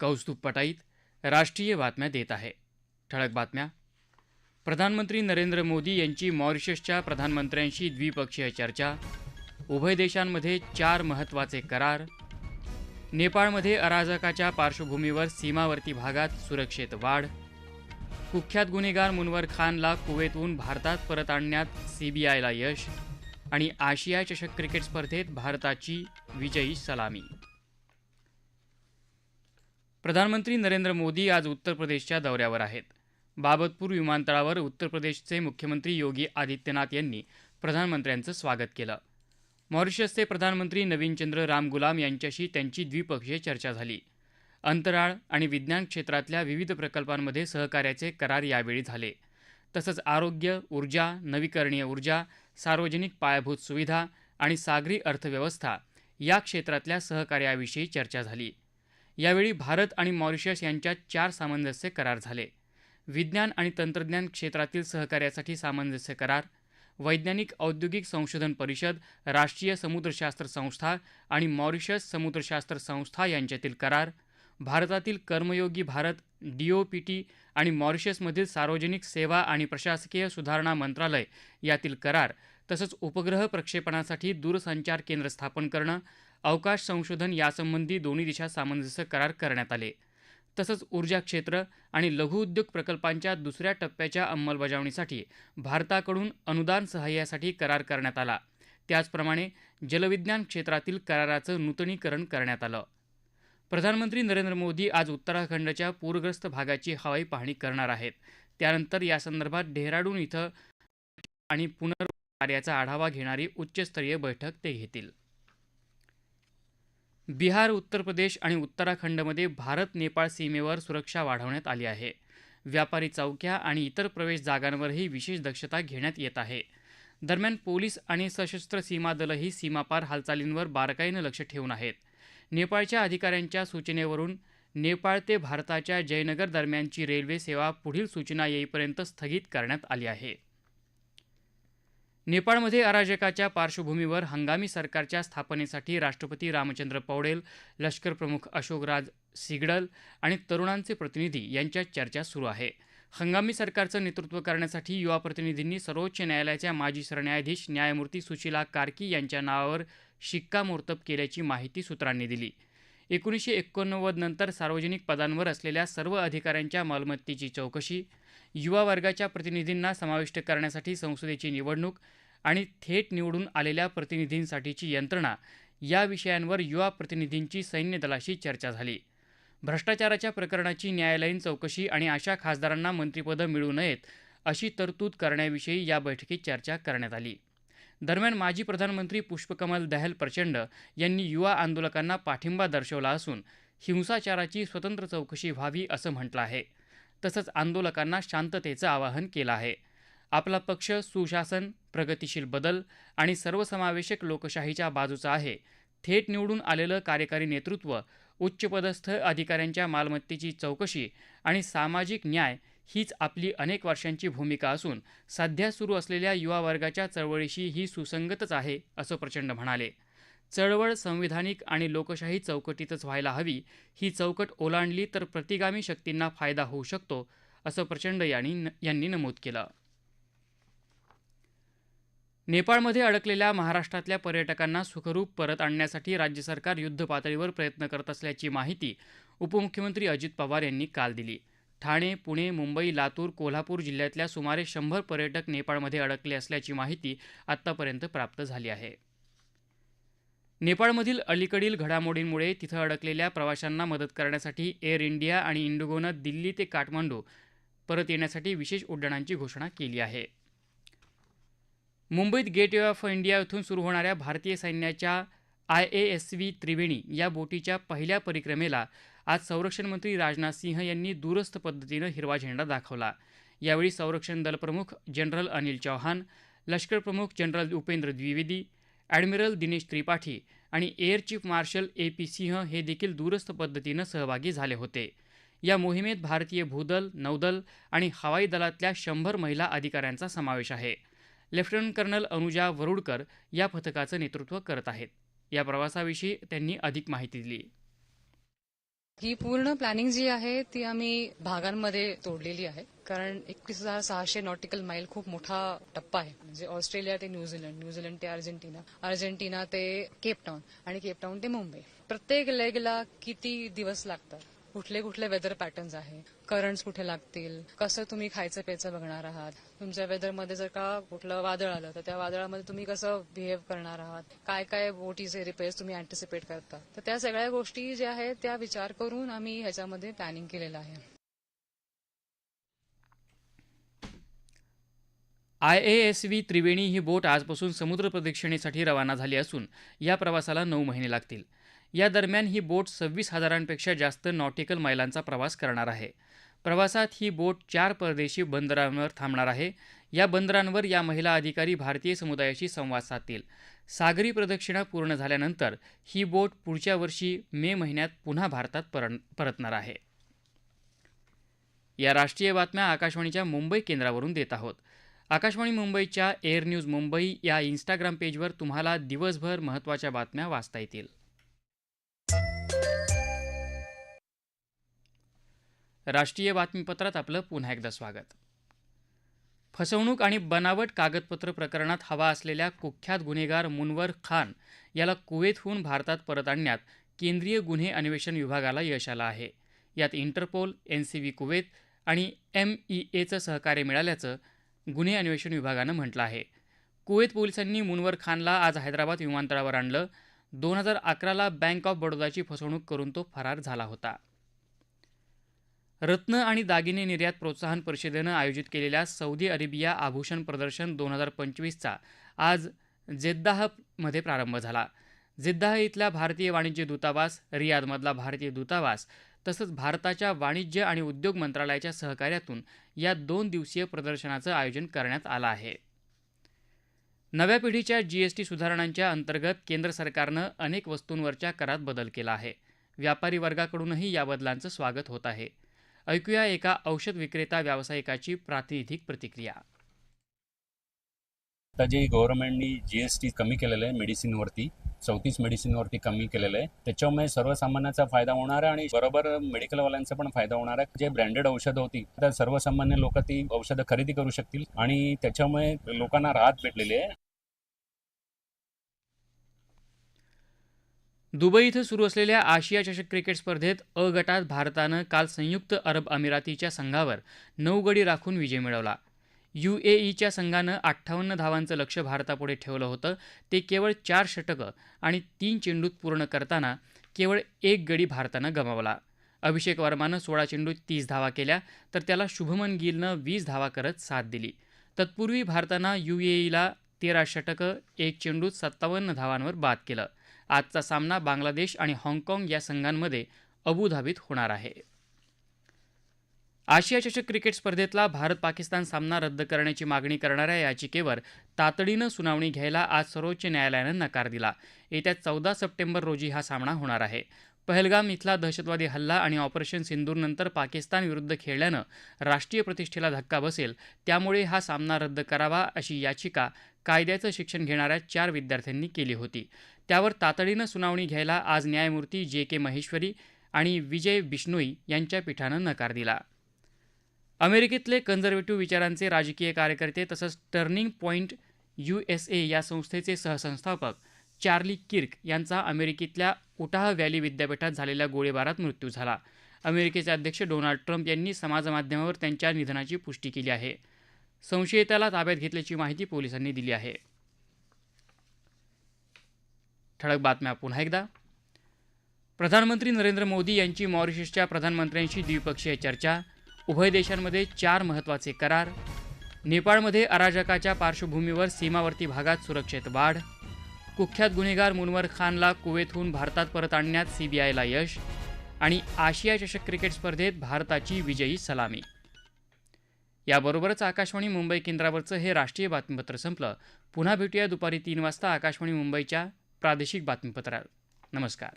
कौस्तुभ पटाईत राष्ट्रीय बातम्या देत आहे. ठळक बातम्या. प्रधानमंत्री नरेंद्र मोदी यांची मॉरिशसच्या प्रधानमंत्र्यांशी द्विपक्षीय चर्चा. उभय देशांमध्ये चार महत्त्वाचे करार. नेपाळमध्ये अराजकाच्या पार्श्वभूमीवर सीमावर्ती भागात सुरक्षेत वाढ. कुख्यात गुन्हेगार मुनवर खानला कुवेतहून भारतात परत आणण्यात सीबीआयला यश. आणि आशिया चषक क्रिकेट स्पर्धेत भारताची विजयी सलामी. प्रधानमंत्री नरेंद्र मोदी आज उत्तर प्रदेशच्या दौऱ्यावर आहेत. बाबतपूर विमानतळावर उत्तर प्रदेशचे मुख्यमंत्री योगी आदित्यनाथ यांनी प्रधानमंत्र्यांचं स्वागत केलं. मॉरिशसचे प्रधानमंत्री नवीनचंद्र रामगुलाम यांच्याशी त्यांची द्विपक्षीय चर्चा झाली. अंतराळ आणि विज्ञान क्षेत्रातल्या विविध प्रकल्पांमध्ये सहकार्याचे करार यावेळी झाले. तसंच आरोग्य ऊर्जा नवीकरणीय ऊर्जा सार्वजनिक पायाभूत सुविधा आणि सागरी अर्थव्यवस्था या क्षेत्रातल्या सहकार्याविषयी चर्चा झाली. यावेळी भारत आणि मॉरिशस यांच्यात चार सामंजस्य करार झाले. विज्ञान आणि तंत्रज्ञान क्षेत्रातील सहकार्यासाठी सामंजस्य करार वैज्ञानिक औद्योगिक संशोधन परिषद राष्ट्रीय समुद्रशास्त्र संस्था आणि मॉरिशस समुद्रशास्त्र संस्था यांच्यातील करार भारतातील कर्मयोगी भारत डीओपीटी आणि मॉरिशसमधील सार्वजनिक सेवा आणि प्रशासकीय सुधारणा मंत्रालय यातील करार तसंच उपग्रह प्रक्षेपणासाठी दूरसंचार केंद्र स्थापन करणं अवकाश संशोधन यासंबंधी दोन्ही देशात सामंजस्य करार करण्यात आले. तसंच ऊर्जा क्षेत्र आणि लघुउद्योग प्रकल्पांच्या दुसऱ्या टप्प्याच्या अंमलबजावणीसाठी भारताकडून अनुदान सहाय्यासाठी करार करण्यात आला. त्याचप्रमाणे जलविज्ञान क्षेत्रातील कराराचं नूतनीकरण करण्यात आलं. प्रधानमंत्री नरेंद्र मोदी आज उत्तराखंडच्या पूरग्रस्त भागाची हवाई पाहणी करणार आहेत. त्यानंतर यासंदर्भात डेहराडून इथं आणि पुनर्कार्याचा आढावा घेणारी उच्चस्तरीय बैठक ते घेतील. बिहार उत्तर प्रदेश आणि उत्तराखंडमध्ये भारत नेपाळ सीमेवर सुरक्षा वाढवण्यात आली आहे. व्यापारी चौक्या आणि इतर प्रवेश जागांवरही विशेष दक्षता घेण्यात येत आहे. दरम्यान पोलीस आणि सशस्त्र सीमा दलही सीमापार हालचालींवर बारकाईनं लक्ष ठेवून आहेत. नेपाळच्या अधिकाऱ्यांच्या सूचनेवरून नेपाळ ते भारताच्या जयनगर दरम्यानची रेल्वे सेवा पुढील सूचना येईपर्यंत स्थगित करण्यात आली आहे. नेपाळमध्ये अराजकाच्या पार्श्वभूमीवर हंगामी सरकारच्या स्थापनेसाठी राष्ट्रपती रामचंद्र पौडेल लष्करप्रमुख अशोकराज सिगडल आणि तरुणांचे प्रतिनिधी यांच्यात चर्चा सुरू आहे. हंगामी सरकारचं नेतृत्व करण्यासाठी युवा प्रतिनिधींनी सर्वोच्च न्यायालयाच्या माजी सरन्यायाधीश न्यायमूर्ती सुशीला कार्की यांच्या नावावर शिक्कामोर्तब केल्याची माहिती सूत्रांनी दिली. एकोणीसशे एकोणनव्वद नंतर सार्वजनिक पदांवर असलेल्या सर्व अधिकाऱ्यांच्या मालमत्तेची चौकशी युवा वर्गाच्या प्रतिनिधींना समाविष्ट करण्यासाठी संसदेची निवडणूक आणि थेट निवडून आलेल्या प्रतिनिधींसाठीची यंत्रणा या विषयांवर युवा प्रतिनिधींची सैन्य दलाशी चर्चा झाली. भ्रष्टाचाराच्या प्रकरणाची न्यायालयीन चौकशी आणि अशा खासदारांना मंत्रिपदं मिळू नयेत अशी तरतूद करण्याविषयी या बैठकीत चर्चा करण्यात आली. दरम्यान माजी प्रधानमंत्री पुष्पकमल दहल प्रचंड यांनी युवा आंदोलकांना पाठिंबा दर्शवला असून हिंसाचाराची स्वतंत्र चौकशी व्हावी असं म्हटलं आहे. तसंच आंदोलकांना शांततेचं आवाहन केलं आहे. आपला पक्ष सुशासन प्रगतिशील बदल आणि सर्वसमावेशक लोकशाहीच्या बाजूचा आहे. थेट निवडून आलेलं कार्यकारी नेतृत्व उच्चपदस्थ अधिकाऱ्यांच्या मालमत्तेची चौकशी आणि सामाजिक न्याय हीच आपली अनेक वर्षांची भूमिका असून सध्या सुरू असलेल्या युवा वर्गाच्या चळवळीशी ही सुसंगतच आहे असं प्रचंड म्हणाले. चळवळ संविधानिक आणि लोकशाही चौकटीतच व्हायला हवी ही चौकट ओलांडली तर प्रतिगामी शक्तींना फायदा होऊ शकतो असं प्रचंड यांनी यांनी नमूद केलं. नेपाळमध्ये अडकलेल्या महाराष्ट्रातल्या पर्यटकांना सुखरूप परत आणण्यासाठी राज्य सरकार युद्धपातळीवर प्रयत्न करत असल्याची माहिती उपमुख्यमंत्री अजित पवार यांनी काल दिली. ठाणे पुणे मुंबई लातूर कोल्हापूर जिल्ह्यातल्या सुमारे शंभर पर्यटक नेपाळमध्ये अडकले असल्याची माहिती आत्तापर्यंत प्राप्त झाली आहे. नेपाळमधील अलीकडील घडामोडींमुळे तिथं अडकलेल्या प्रवाशांना मदत करण्यासाठी एअर इंडिया आणि इंडिगोनं दिल्ली ते काठमांडू परत येण्यासाठी विशेष उड्डाणांची घोषणा केली आहे. मुंबईत गेट वे ऑफ इंडिया इथून सुरू होणाऱ्या भारतीय सैन्याच्या I A S V Triveni या बोटीच्या पहिल्या परिक्रमेला आज संरक्षण मंत्री राजनाथ सिंह यांनी दूरस्थ पद्धतीनं हिरवा झेंडा दाखवला. यावेळी संरक्षण दल प्रमुख जनरल अनिल चौहान लष्कर प्रमुख जनरल उपेंद्र द्विवेदी ॲडमिरल दिनेश त्रिपाठी आणि air chief marshal A P Singh हे देखील दूरस्थ पद्धतीनं सहभागी झाले होते. या मोहिमेत भारतीय भूदल नौदल आणि हवाई दलातल्या शंभर महिला अधिकाऱ्यांचा समावेश आहे. लेफ्टनंट कर्नल अनुजा वरुडकर या पथकाचं नेतृत्व करत आहेत. या प्रवासाविषयी त्यांनी अधिक माहिती दिली. ही पूर्ण प्लॅनिंग जी आहे ती आम्ही भागांमध्ये तोडलेली आहे. कारण एकवीस हजार सहाशे नॉटिकल माईल खूप मोठा टप्पा आहे. म्हणजे ऑस्ट्रेलिया ते न्यूझीलंड न्यूझीलंड ते अर्जेंटिना अर्जेंटिना ते केपटाऊन आणि केपटाऊन ते मुंबई. प्रत्येक लेगला किती दिवस लागतात? कुठले कुठले वेदर पॅटर्न्स आहे? करंट्स कुठे लागतील? कसं तुम्ही खायचं प्यायचं बघणार आहात? तुमच्या वेदरमध्ये जर का कुठलं वादळ आलं तर त्या वादळामध्ये तुम्ही कसं बिहेव करणार आहात? काय काय बोटीचे रिपेअर्स तुम्ही अँटिसिपेट करता? तर त्या सगळ्या गोष्टी ज्या आहेत त्या विचार करून आम्ही ह्याच्यामध्ये प्लॅनिंग केलेलं आहे. I A S V Triveni ही बोट आजपासून समुद्र प्रदक्षिणेसाठी रवाना झाली असून या प्रवासाला नऊ महिने लागतील. या दरम्यान ही बोट सव्वीस हजारांपेक्षा जास्त नॉटिकल मैलांचा प्रवास करणार आहे. प्रवासात ही बोट चार परदेशी बंदरांवर थांबणार आहे. या बंदरांवर या महिला अधिकारी भारतीय समुदायाशी संवाद साधतील. सागरी प्रदक्षिणा पूर्ण झाल्यानंतर ही बोट पुढच्या वर्षी मे महिन्यात पुन्हा भारतात पर परतणार आहे. या राष्ट्रीय बातम्या आकाशवाणीच्या मुंबई केंद्रावरून देत आहोत. आकाशवाणी मुंबईच्या एअर न्यूज मुंबई या इन्स्टाग्राम पेजवर तुम्हाला दिवसभर महत्त्वाच्या बातम्या वाचता येतील. राष्ट्रीय बातमीपत्रात आपलं पुन्हा एकदा स्वागत. फसवणूक आणि बनावट कागदपत्र प्रकरणात हवा असलेल्या कुख्यात गुन्हेगार मुनवर खान याला कुवेतहून भारतात परत आणण्यात केंद्रीय गुन्हे अन्वेषण विभागाला यश आलं आहे. यात Interpol N C V Kuwait आणि एम ई एचं सहकार्य मिळाल्याचं गुन्हे अन्वेषण विभागानं म्हटलं आहे. कुवेत पोलिसांनी मुनवर खानला आज हैदराबाद विमानतळावर आणलं. दोन हजार अकराला बँक ऑफ बडोदाची फसवणूक करून तो फरार झाला होता. रत्न आणि दागिने निर्यात प्रोत्साहन परिषदेनं आयोजित केलेल्या सौदी अरेबिया आभूषण प्रदर्शन दोन हजार पंचवीसचा आज जेद्दाहमध्ये प्रारंभ झाला. जेद्दाह इथल्या भारतीय वाणिज्य दूतावास रियादमधला भारतीय दूतावास तसंच भारताच्या वाणिज्य आणि उद्योग मंत्रालयाच्या सहकार्यातून या दोन दिवसीय प्रदर्शनाचं आयोजन करण्यात आलं आहे. नव्या पिढीच्या जीएसटी सुधारणांच्या अंतर्गत केंद्र सरकारनं अनेक वस्तूंवरच्या करात बदल केला आहे. व्यापारी वर्गाकडूनही या बदलांचं स्वागत होत आहे. ऐकूया एका औषध विक्रेता व्यावसायिकाची प्रातिनिधिक प्रतिक्रिया. आता जे गव्हर्नमेंटनी जी एस टी कमी केलेलं आहे मेडिसिनवरती चौतीस मेडिसिनवरती कमी केलेलं आहे. त्याच्यामुळे सर्वसामान्याचा फायदा होणार आहे आणि बरोबर मेडिकलवाल्यांचा पण फायदा होणार आहे. जे ब्रँडेड औषधं होती तर सर्वसामान्य लोक ती औषधं खरेदी करू शकतील आणि त्याच्यामुळे लोकांना राहत भेटलेली आहे. दुबई इथं सुरू असलेल्या आशिया चषक क्रिकेट स्पर्धेत अ गटात भारतानं काल संयुक्त अरब अमिरातीच्या संघावर नऊ गडी राखून विजय मिळवला. यूएईच्या संघानं अठ्ठावन्न धावांचं लक्ष भारतापुढे ठेवलं होतं. ते केवळ चार षटकं आणि तीन चेंडूत पूर्ण करताना केवळ एक गडी भारतानं गमावला. अभिषेक वर्मानं सोळा चेंडूत तीस धावा केल्या तर त्याला शुभमन गिलनं वीस धावा करत साथ दिली. तत्पूर्वी भारतानं यूएईला तेरा षटकं एक चेंडूत सत्तावन्न धावांवर बाद केलं. आजचा सामना बांगलादेश आणि हाँगकाँग या संघांमध्ये अबुधाबीत होणार आहे. आशिया चषक क्रिकेट स्पर्धेतला भारत पाकिस्तान सामना रद्द करण्याची मागणी करणाऱ्या याचिकेवर तातडीनं सुनावणी घ्यायला आज सर्वोच्च न्यायालयानं नकार दिला. येत्या चौदा सप्टेंबर रोजी हा सामना होणार आहे. पहलगाम इथला दहशतवादी हल्ला आणि ऑपरेशन सिंदूरनंतर पाकिस्तान विरुद्ध खेळल्यानं राष्ट्रीय प्रतिष्ठेला धक्का बसेल त्यामुळे हा सामना रद्द करावा अशी याचिका कायद्याचं शिक्षण घेणाऱ्या चार विद्यार्थ्यांनी केली होती. त्यावर तातडीनं सुनावणी घ्यायला आज न्यायमूर्ती जे के महेश्वरी आणि विजय बिश्नोई यांच्या पीठानं नकार दिला. अमेरिकेतले कन्झर्वेटिव्ह विचारांचे राजकीय कार्यकर्ते तसंच turning point U S A या संस्थेचे सहसंस्थापक चार्ली किर्क यांचा अमेरिकेतल्या उटाह व्हॅली विद्यापीठात झालेल्या गोळीबारात मृत्यू झाला. अमेरिकेचे अध्यक्ष डोनाल्ड ट्रम्प यांनी समाजमाध्यमावर त्यांच्या निधनाची पुष्टी केली आहे. संशयिताला ताब्यात घेतल्याची माहिती पोलिसांनी दिली आहे. ठळक बातम्या पुन्हा एकदा. प्रधानमंत्री नरेंद्र मोदी यांची मॉरिशसच्या प्रधानमंत्र्यांशी द्विपक्षीय चर्चा. उभय देशांमध्ये चार महत्त्वाचे करार. नेपाळमध्ये अराजकाच्या पार्श्वभूमीवर सीमावर्ती भागात सुरक्षेत वाढ. कुख्यात गुन्हेगार मुनवर खानला कुवेतहून भारतात परत आणण्यात सीबीआयला यश. आणि आशिया चषक क्रिकेट स्पर्धेत भारताची विजयी सलामी. याबरोबरच आकाशवाणी मुंबई केंद्रावरचं हे राष्ट्रीय बातमीपत्र संपलं. पुन्हा भेटूया दुपारी तीन वाजता आकाशवाणी मुंबईच्या प्रादेशिक बातमीपत्रात. नमस्कार.